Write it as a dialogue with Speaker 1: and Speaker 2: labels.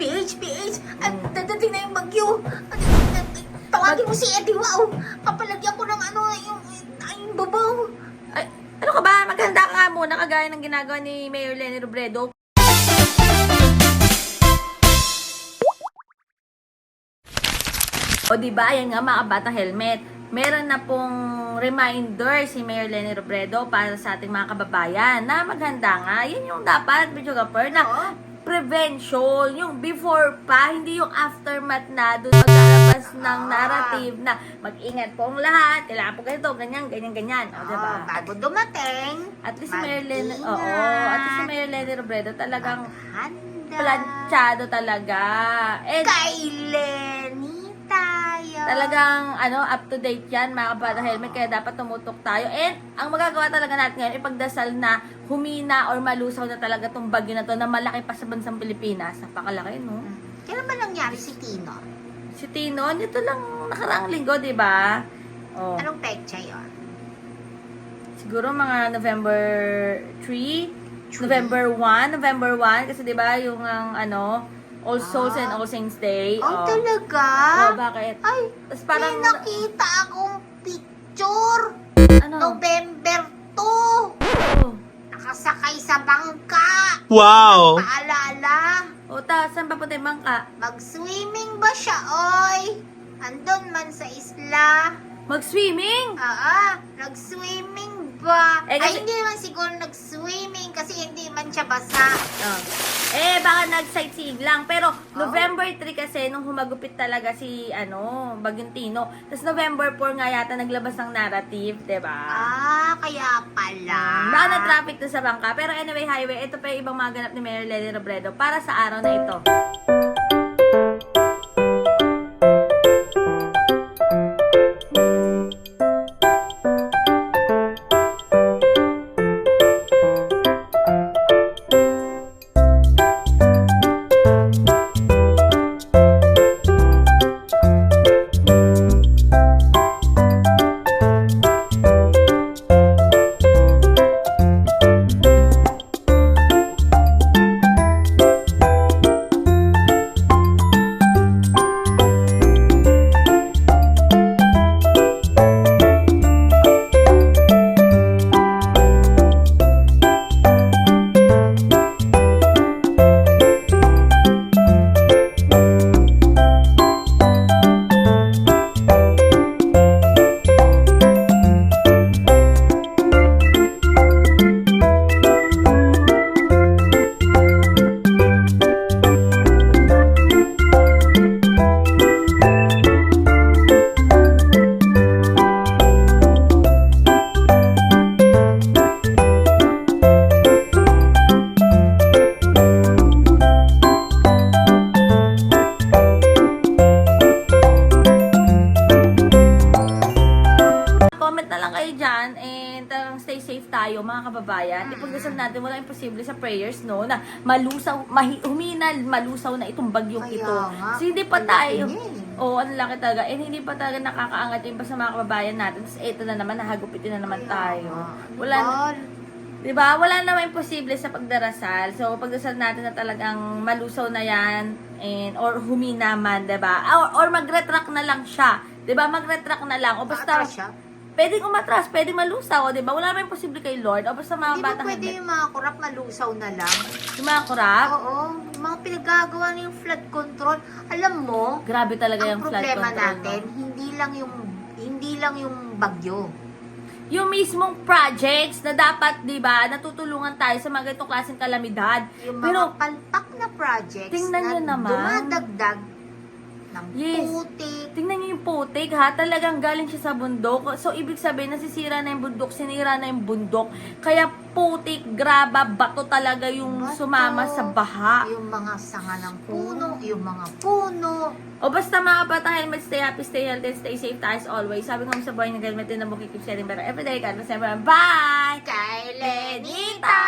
Speaker 1: PH, PH, at dadating na yung bagyo. At- at- at- Tawagin mo si Eddie, wow. Papalagyan ko ng ano, yung, yung babaw.
Speaker 2: Ay, ano ka ba? Maganda ka nga muna kagaya ng ginagawa ni Mayor Lenny Robredo. O di ba, ayan nga mga batang helmet. Meron na pong reminder si Mayor Lenny Robredo para sa ating mga kababayan na maghanda nga. Yan yung dapat, video gapper, na
Speaker 1: Oo.
Speaker 2: Prevention, yung before pa, hindi yung aftermath na doon maglalabas ng
Speaker 1: Ah.
Speaker 2: narrative na mag-ingat po ang lahat, kailangan po ganito, ganyan, ganyan, ganyan. O, diba?
Speaker 1: Oh, bago dumating,
Speaker 2: At least
Speaker 1: Mag-ingat.
Speaker 2: oo, at least Lenny Robredo talagang planchado talaga. And
Speaker 1: Kay Lenny.
Speaker 2: Talagang ano, up to date yan mga kabata helmet kaya dapat tumutok tayo. And ang magagawa talaga natin ngayon ipagdasal na humina or malusaw na talaga tong bagyo na to na malaki pa sa bansang Pilipinas. Napakalaki, no?
Speaker 1: Hmm. Kailan ba nangyari si Tino?
Speaker 2: Si Tino, nito lang nakaraang linggo, di ba? Oh,
Speaker 1: Anong petsa yun?
Speaker 2: siguro mga November 3, November 1, November 1 kasi 'di ba yung ang ano All Souls and
Speaker 1: Ah.
Speaker 2: All Saints Day.
Speaker 1: Oh,
Speaker 2: Oh,
Speaker 1: talaga?
Speaker 2: Oh, bakit?
Speaker 1: Ay,
Speaker 2: Tapos
Speaker 1: parang may nakita akong picture.
Speaker 2: ano?
Speaker 1: November 2.
Speaker 2: Oh.
Speaker 1: Nakasakay sa bangka.
Speaker 3: Wow!
Speaker 1: Paalala.
Speaker 2: O, ta, saan pa punta yung bangka?
Speaker 1: Mag-swimming ba siya, oy? Andun man sa isla.
Speaker 2: Mag-swimming?
Speaker 1: Ah, nag-swimming ba?
Speaker 2: Eh,
Speaker 1: Ay,
Speaker 2: kasi-
Speaker 1: hindi naman siguro nag-swimming kasi hindi man siya basa.
Speaker 2: Oh. Eh, baka nag-sightseeing lang. Pero. November 3 kasi, nung humagupit talaga si, ano, Bagyong Tino. Tapos, November 4 nga yata naglabas ng narrative, di ba?
Speaker 1: Ah, kaya pala.
Speaker 2: Baka na-traffic doon sa bangka. Pero anyway, highway, ito pa yung ibang mga ganap ni Mayor Lenny Robredo para sa araw na ito. Dyan and talagang stay safe tayo mga kababayan. Ipagdasal natin wala imposible sa prayers no na malusaw, mahi, humina, malusaw na itong bagyong
Speaker 1: Kaya
Speaker 2: ito.
Speaker 1: nga.
Speaker 2: So, hindi pa tayo.
Speaker 1: eh.
Speaker 2: Oo, ang laki talaga. And hindi pa talaga nakakaangat yung iba sa mga kababayan natin. Tapos eto na naman, nahagupitin na naman
Speaker 1: Kaya
Speaker 2: tayo.
Speaker 1: nga.
Speaker 2: Wala,
Speaker 1: Bal.
Speaker 2: di ba? Wala naman imposible sa pagdarasal. So, pagdasal natin na talagang malusaw na yan and or humina man, di ba? Or, or mag-retract na lang siya. Di ba? Mag-retract na lang. O basta,
Speaker 1: siya.
Speaker 2: Pwedeng umatras, pwedeng malusaw, di ba? Wala naman imposible kay Lord. O basta mga
Speaker 1: Hindi ba
Speaker 2: batang
Speaker 1: pwede
Speaker 2: helmet.
Speaker 1: yung mga kurap malusaw na lang?
Speaker 2: Yung mga kurap.
Speaker 1: Oo, yung mga pinagagawa na yung flood control. Alam mo,
Speaker 2: Grabe talaga
Speaker 1: ang
Speaker 2: yung flood
Speaker 1: problema
Speaker 2: control.
Speaker 1: natin,
Speaker 2: no?
Speaker 1: hindi lang yung hindi lang yung bagyo.
Speaker 2: Yung mismong projects na dapat, di ba, natutulungan tayo sa mga ganitong klaseng kalamidad.
Speaker 1: Yung mga
Speaker 2: Pero,
Speaker 1: palpak na projects
Speaker 2: tingnan
Speaker 1: na
Speaker 2: nyo naman.
Speaker 1: dumadagdag ng
Speaker 2: Yes.
Speaker 1: putik.
Speaker 2: Tingnan niyo yung putik ha, talagang galing siya sa bundok. So, ibig sabihin, nasisira na yung bundok, sinira na yung bundok. Kaya putik, graba, bato talaga yung
Speaker 1: Bato.
Speaker 2: sumama sa baha.
Speaker 1: Yung mga sanga ng puno, yung mga puno.
Speaker 2: O basta mga batang helmet, stay happy, stay healthy, stay safe tayo as always. Sabi ko sa buhay ng helmet din na keep sharing better everyday. God bless everyone. Bye!
Speaker 1: Kay Lenny
Speaker 2: tayo!